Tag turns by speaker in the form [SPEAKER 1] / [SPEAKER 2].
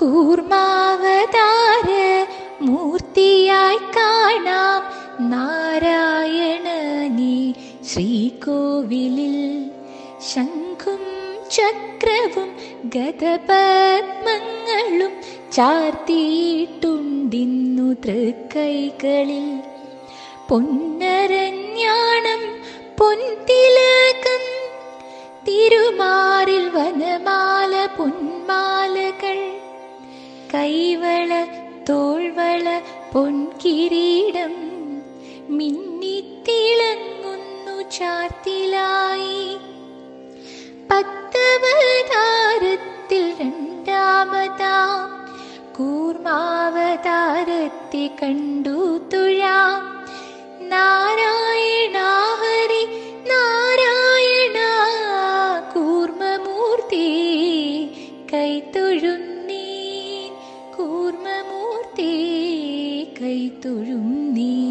[SPEAKER 1] കൂർമാവതാര മൂർത്തിയായി കാണാം നാരായണനെ ശ്രീകോവിലിൽ. ശംഖും ചക്രവും ഗതപത്മങ്ങളും ചാർത്തിയിട്ടുണ്ടിന്നു തൃക്കൈകളിൽ. പൊന്നരഞ്ഞാണം പൊൻതിലകം തിരുമാറിൽ വനമാല പൊന്മാലകൾ കൈവള തോൾവള പൊൻകിരീടം മിന്നിത്തിളങ്ങുന്നു ചാർത്തിലായി. പത്തവതാരത്തിൽ രണ്ടാമതാം കൂർമാവതാരത്തെ കണ്ടു തുഴാം. നാരായണ ഹരി നാരായണ കൂർമ്മമൂർത്തി കൈത്തൊഴുന്നീ കൂർമ്മമൂർത്തി കൈത്തൊഴുന്നീ